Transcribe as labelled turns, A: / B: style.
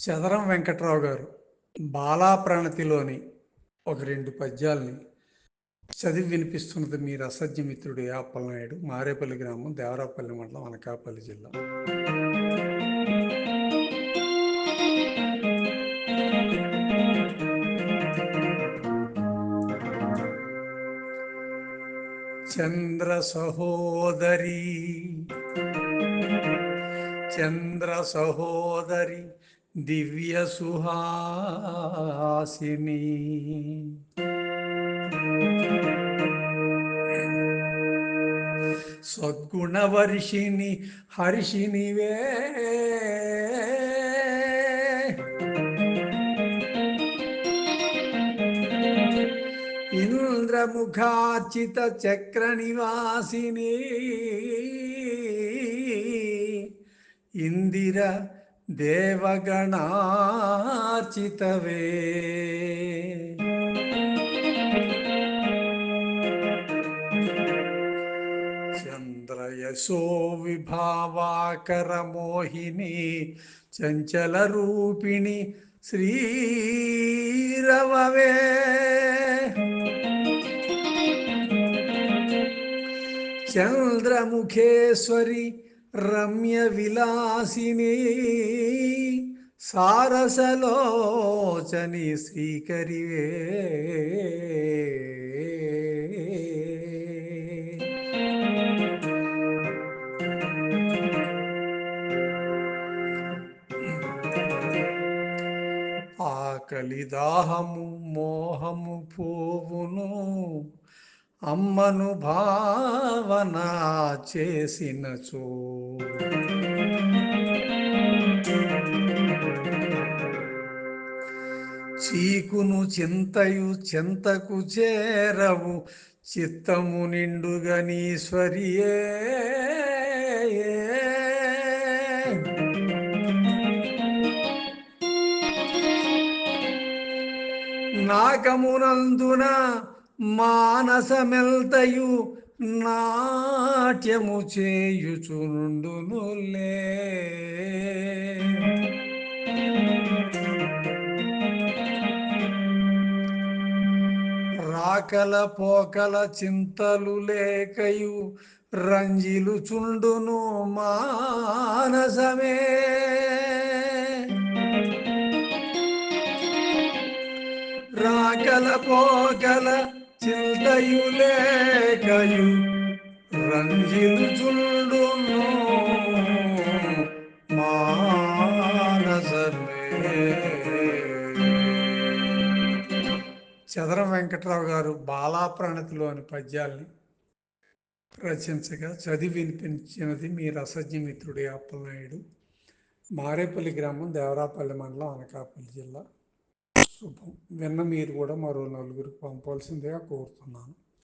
A: చదరం వెంకట్రావు గారు బాలాప్రణతిలోని ఒక రెండు పద్యాల్ని చదివి వినిపిస్తున్నది మీ రసజ్యమిత్రుడు ఏ అప్పలనాయుడు మారేపల్లి గ్రామం దేవరాపల్లి మండలం అనకాపల్లి జిల్లా. చంద్ర సహోదరి చంద్ర సహోదరి దివ్య సుహాసిని సద్గుణవర్షిణి హర్షినివే ఇంద్రముఖార్చిత చక్ర నివాసిని ఇందిర देवगणार्चितवे। चन्द्रयशो विभावाकरमोहिनी चञ्चलरूपिणि श्रीरववे। चन्द्रमुखेश्वरी రమ్య విలాసిని సారసలోచని శ్రీకరివే. ఆకలి దాహము మోహము పోవును. అమ్మను భావన చేసినచో. చీకును చింతయు చింతకు చేరవు చిత్తము నిండుగనీశ్వరియే నాకమునందున మానసమెల్తయు నాట్యము చేయుచుండునులే రాకల పోకల చింతలు లేకయు రంజిలు చుండును మానసమే. రాకల పోకల చింతయు లేకయు రంజిలు చదరం వెంకట్రావు గారు బాలాప్రణతిలోని పద్యాల్ని రచించగా చదివి వినిపించినది మీ రసజ్ఞమిత్రుడి అప్పలనాయుడు మారేపల్లి గ్రామం దేవరాపల్లి మండలం అనకాపల్లి జిల్లా. శుభం విన్న మీరు కూడా మరో నలుగురికి పంపాల్సిందిగా కోరుతున్నాను.